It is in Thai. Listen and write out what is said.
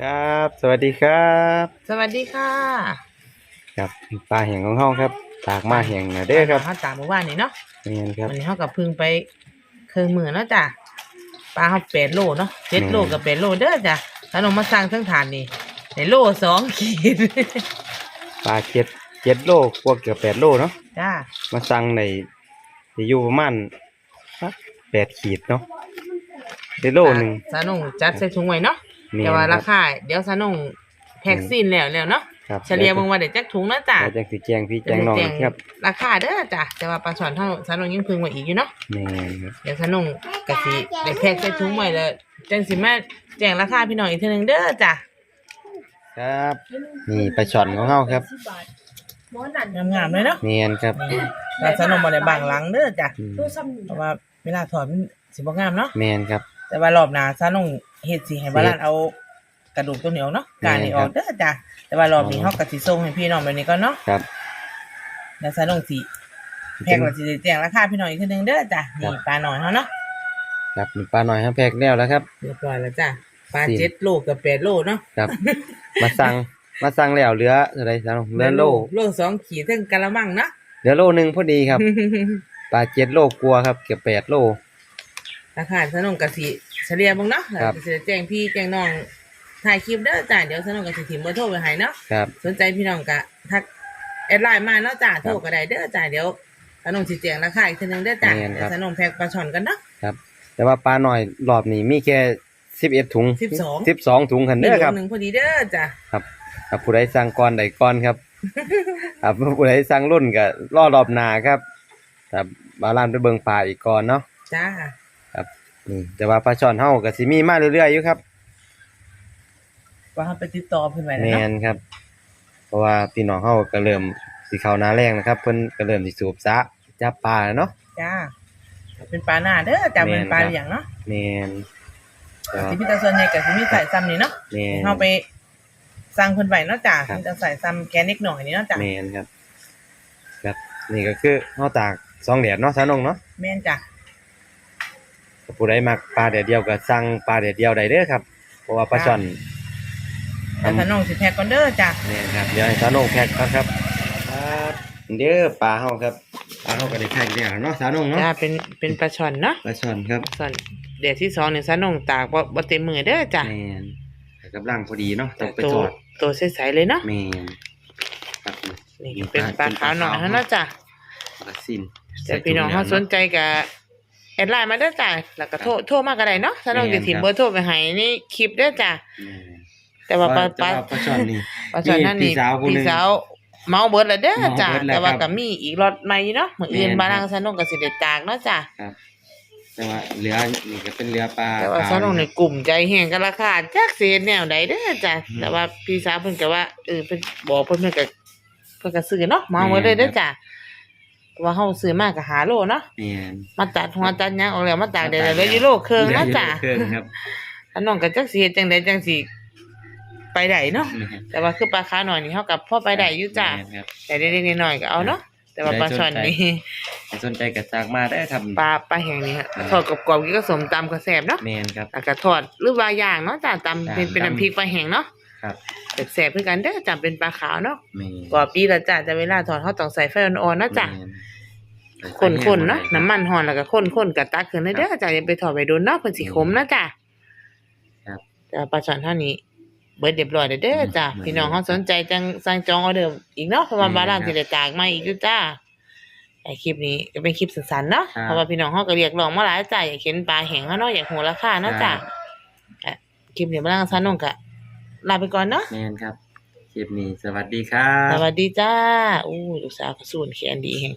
ครับ สวัสดีครับ สวัสดีค่ะครับปลาแห้งของเฮาครับ ตากมาแห้งนะเด้อครับข้าวตามเมื่อวานนี่เนาะเนียนครับวันนี้เขากับพึ่งไปเครื่องมือเนาะจ้ะปลาเขาแปดโลเนาะเจ็ดโลกับแปดโลเด้อจ้ะถ้าลงมาสร้างเครื่องฐานนี่ในโลสองขีดปลาเจ็ดเจ็ดโลกว่าเกือบแปดโลเนาะจ้ามาสั่งในที่อยู่ประมาณสักแปดขีดเนาะ ได้โลหนึ่งสานุ่งจัดใส่ถุงไว้เนาะเนียแต่นว่าครารับคาเดี๋ยวสานุ่งแพ็กซินแล้วแล้วเนาะครับเฉลี่ยเบางวันเดี๋ยวจักถุงเนาะจ้ะแล้วจังสิแจงพี่แจงน้องครับราคาเด้อจ้ะแต่ว่าปลาช่อนเท่าสานุ่งยังพึ่งไว้อีกอยู่เนาะเนียนครับเดี๋ยวสานุ่งกะสิได้แพ็กใส่ถุงไว้แล้วจังสิมาแจ้งราคาพี่น้องอีกทีหนึงเด้อจ้ะครับ นี่ปลาช่อนของเฮาครับงามๆเลยเนาะเนียนครับเราสนุกมาในบางหลังเด้อจ้ะอืมเพราะว่าเวลาถอดมันสิบ่งามเนาะเนียนครับ แต่ว่ารอบหน้าซานุ่งเฮ็ดสิให้บาลานเอากระดูกตัวเหนียวเนาะการนี่ออกเด้อจ้ะแต่ว่ารอบนี้เฮาก็สิส่งให้พี่น้องแบบนี้ก่อนเนาะครับแล้วซานุ่งสิแพ็กแล้วสิได้แจ้งราคาพี่น้องอีกทีหนึงเด้อจ้ะครันี่บปลาหน่อยเฮาเนาะครับมีปลาหน่อยครับแพกแล้วแล้วครับเรียบร้อยแล้วจ้ะปลาสี่เจ็ดโลกับแปดโลเนาะครับ มาสั่งมาสั่งแล้วเหลืออะไรสั่งเหลือโลโลสองขีดถึงกะละมังเนาะเหลือโลหนึ่งพอดีครับปลาเจ็ดโลกลัวครับเกือบแปดโล ราคาซานุ่งก็สิเฉลี่ยเบิ่งเนาะครับสิได้แจ้งพี่แจ้งน้องถ่ายคลิปเด้อจ้ะเดี๋ยวซานุ่งก็สิถิ่มเบอร์โทรไว้ให้เนาะครับ สนใจพี่น้องกะทักแอดไลน์มาเนาะจ้าโทรก็ได้เด้อจ้าเดี๋ยวสนมสิแจงราคาอีกทีหนึงเด้อจ้าแม่นครับ เดี๋ยวสนมแพ็กปลาช่อนกันเนาะครับแต่ว่าปลาหน่อยรอบนี้มีแค่สิบเอ็ดถุงสิบสองสิบสองถุงคันมีเด้อโลครับ หนึ่งพอดีเด้อจ้าครับครับผู้ใดสั่งก่อนใดก่อนครับ ครับผู้ใดสั่งรุ่นก็รอรอบหน้าครับครับบาลานไปเบิ่งปลาอีกก่อนเนาะ จ้าครับ นี่แต่ว่าปลาช่อนเฮาก็สิมีมาเรื่อยๆอยู่ครับว่าเราไปติดต่อเพิ่นไว้แมแล้วเนาะนครับ เพราะว่าพี่น้องเฮาก็เริ่มสิเข้าหน้าแรงนะครับ เพิ่นก็เริ่มสิสูบซะจับปลาแล้วเนาะ จ้าเป็นปลาหน้าเด้อจ้าแม่น เป็นปลาครับเลี้ยงเนาะแมนก็สิมีแต่ส่วนใหญ่ก็สิมีใส่ซ้ำนี่เนาะแมนเฮาไปสั่งเพิ่นไว้เนาะจ้าครับมีแต่ใส่ซ้ำแกนนิดหน่อยนี่เนาะจ้าแมนครับ ครับ นี่ก็คือเฮาตากสองแดดเนาะซานงเนาะ แม่นจ้า ผู้ใดมักปลาแดดเดียวก็สั่งปลาแดดเดียวได้เด้อครับ เพราะว่าปลาช่อนแต่สนมสิแพ็กก่อนเด้อจ้าแม่นครับเดี๋ยวให้ซานงแพ็คครับครับครับเด้อปลาเฮาครับปลาเฮาก็ได้แพ็คแล้วเนาะซานงเนาะจ้าเป็นเป็นปลาช่อนเนาะปลาช่อนครับส่วนเดี๋ยวที่สองเนี่ยสนมตากบ่บ่เต็มมือเด้อจ้าแม่นแต่กำลังพอดีเนาะต้องไปตัทวอดตัวใสๆเลยเนาะแม่นครับนี่เป็นปลาขาวหน่อยเท่านั้นจ้ะปลาซินแต่พี่น้องเขาสนใจกับ แอดไลน์มาเด้อจ้ะแล้วก็โทรโทรมาก็ได้เนาะถ้าน้องจะถิ่มเบอร์โทรไปให้ในคลิปเด้อจ้ะแม่นแต่ว่าปลาปลาแต่ว่ปลาช่อนนี่ปลาช่อนนั่นนี่พี่สาวผู้หนึ่พี่งสาวเมาเบิร์ดแล้วเด้อจ้ะเมาเบิดแล้วแต่ว่าครับก็มีอีกรถใหม่เนาะมื้ออื่นแม่นบาลังสนุกก็สิได้ตากเนาะจ้ะครับแต่ว่าเรือนี่ก็เป็นเรือปลาแต่ว่าสนุกในกลุ่มใจแห้งกันราคาจักสิเฮ็ดแนวใดเด้อจ้ะแต่ว่าพี่สาวเพิ่นก็ว่าเออเพิ่นบอกเพิ่นเพิ่นก็เพิ่นก็ซื้อเนาะเมาเบิดเลยเด้อจ้ะแต่ ว่าเฮาซื้อมาก็หาโลเนาะแม่นมาตัดหัวตัดหยังออกแล้วมาตากได้แล้วเหลืออยู่โลครึ่งนะจ้ะเครื่องครับอันน้องก็จักสิเฮ็ดจังไดจังสิไปได้เนาะแม่นแต่ว่าคือปลาคาหน่อยนี่เฮากับพ่อไปได้อยู่จ้ะแม่นครับ แต่เล็กๆน้อยๆก็เอาเนาะแต่ว่าปลาช่อนนี่ใครสนใจก็สั่งมาได้ครับปลาปลาแห้งนี่ฮะทอดกรอบๆกินก็สมตำก็แซ่บเนาะแม่นครับ แล้วก็ทอดหรือว่าย่างเนาะจ้ะตำเป็นเป็นย่างน้ำพริกปลาแห้งเนาะ ครับแซ่บๆคือกันเด้อจ้ะเป็นปลาขาวเนาะแม่นกรอบดีละจ้ะแต่เวลาทอดเฮาต้องใส่ไฟอ่อนๆเนาะจ้ะแม่นข้นๆเนาะน้ำมันร้อนแล้วก็ข้นๆก็ตักขึ้นเลยเด้อจ้ะอย่าไปทอดไว้โดนเนาะเพิ่นสิขมนะจ้ะครับแต่ว่าปลาช่อนเท่านี้เบิดเรียบร้อยแล้วเด้อจ้ะอืมพี่น้องเขาสนใจจังสั่งจองออเดอร์อีกเนาะเพราะว่าอืมบาลานครับสิได้ตากมาอีกอยู่จ้าไอคลิปนี้ก็เป็นคลิปสั้นๆเนาะครับเพราะว่าพี่น้องเขาก็เรียกร้องมาหลายจ้ะอยากเห็นปลาแห้งเขาเนาะอยากหัวราคาเนาะจ้ะครับอะคลิปนี้บาลานซันน้องก็ ลาไปก่อนเนาะแม่นครับคลิปนี้สวัสดีครับ สวัสดีจ้าอู้ลูกสาวก็สูนแขนดีแฮง